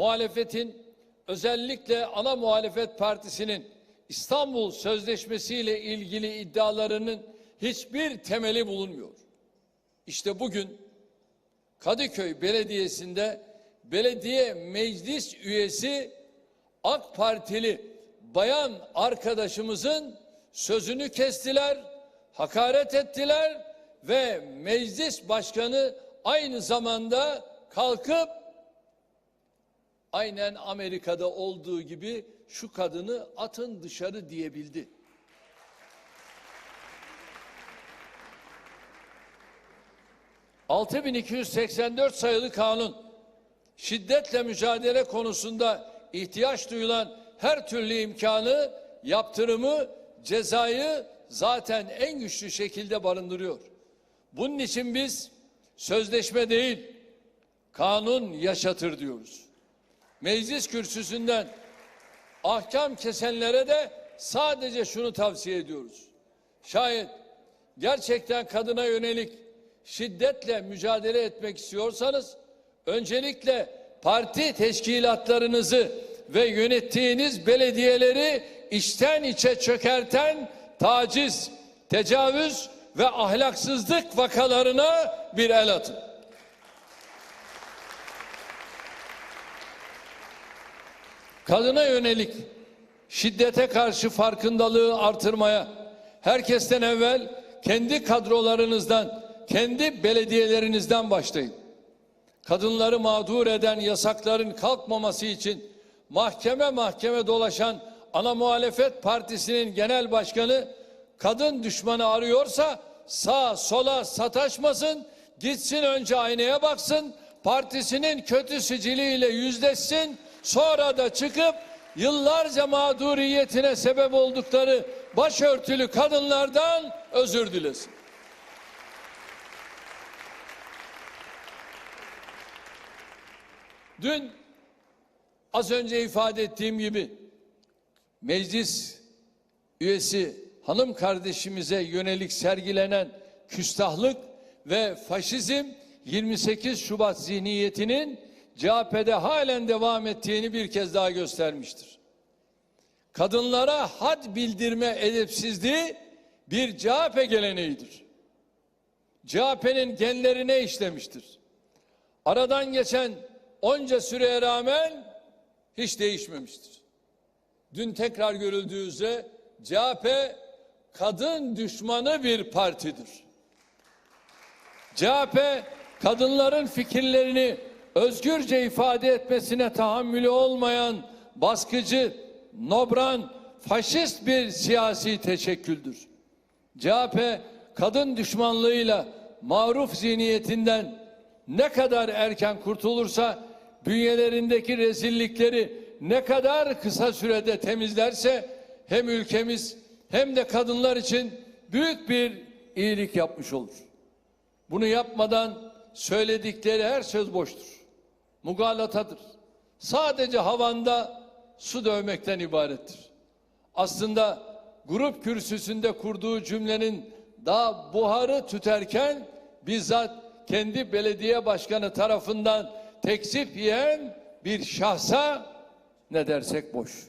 muhalefetin özellikle ana muhalefet partisinin İstanbul Sözleşmesi ile ilgili iddialarının hiçbir temeli bulunmuyor. İşte bugün Kadıköy Belediyesi'nde belediye meclis üyesi AK Partili bayan arkadaşımızın sözünü kestiler, hakaret ettiler ve meclis başkanı aynı zamanda kalkıp aynen Amerika'da olduğu gibi şu kadını atın dışarı diyebildi. ...6284 sayılı kanun... ...şiddetle mücadele konusunda ihtiyaç duyulan her türlü imkanı... ...yaptırımı, cezayı zaten en güçlü şekilde barındırıyor. Bunun için biz sözleşme değil, kanun yaşatır diyoruz. Meclis kürsüsünden ahkam kesenlere de sadece şunu tavsiye ediyoruz. Şayet gerçekten kadına yönelik şiddetle mücadele etmek istiyorsanız öncelikle parti teşkilatlarınızı ve yönettiğiniz belediyeleri içten içe çökerten taciz, tecavüz ve ahlaksızlık vakalarına bir el atın. Kadına yönelik şiddete karşı farkındalığı artırmaya herkesten evvel kendi kadrolarınızdan, kendi belediyelerinizden başlayın. Kadınları mağdur eden yasakların kalkmaması için mahkeme mahkeme dolaşan ana muhalefet partisinin genel başkanı kadın düşmanı arıyorsa sağ sola sataşmasın, gitsin önce aynaya baksın, partisinin kötü siciliyle yüzleşsin, sonra da çıkıp yıllarca mağduriyetine sebep oldukları başörtülü kadınlardan özür dilesin. Dün az önce ifade ettiğim gibi meclis üyesi hanım kardeşimize yönelik sergilenen küstahlık ve faşizm 28 Şubat zihniyetinin CHP'de halen devam ettiğini bir kez daha göstermiştir. Kadınlara had bildirme edepsizliği bir CHP geleneğidir. CHP'nin genlerine işlemiştir. Aradan geçen onca süreye rağmen hiç değişmemiştir. Dün tekrar görüldüğü üzere CHP kadın düşmanı bir partidir. CHP kadınların fikirlerini özgürce ifade etmesine tahammülü olmayan baskıcı, nobran, faşist bir siyasi teşekküldür. CHP kadın düşmanlığıyla maruf zihniyetinden ne kadar erken kurtulursa bünyelerindeki rezillikleri ne kadar kısa sürede temizlerse hem ülkemiz hem de kadınlar için büyük bir iyilik yapmış olur. Bunu yapmadan söyledikleri her söz boştur. Mugalatadır. Sadece havanda su dövmekten ibarettir. Aslında grup kürsüsünde kurduğu cümlenin daha buharı tüterken bizzat kendi belediye başkanı tarafından tekzip yiyen bir şahsa ne dersek boş.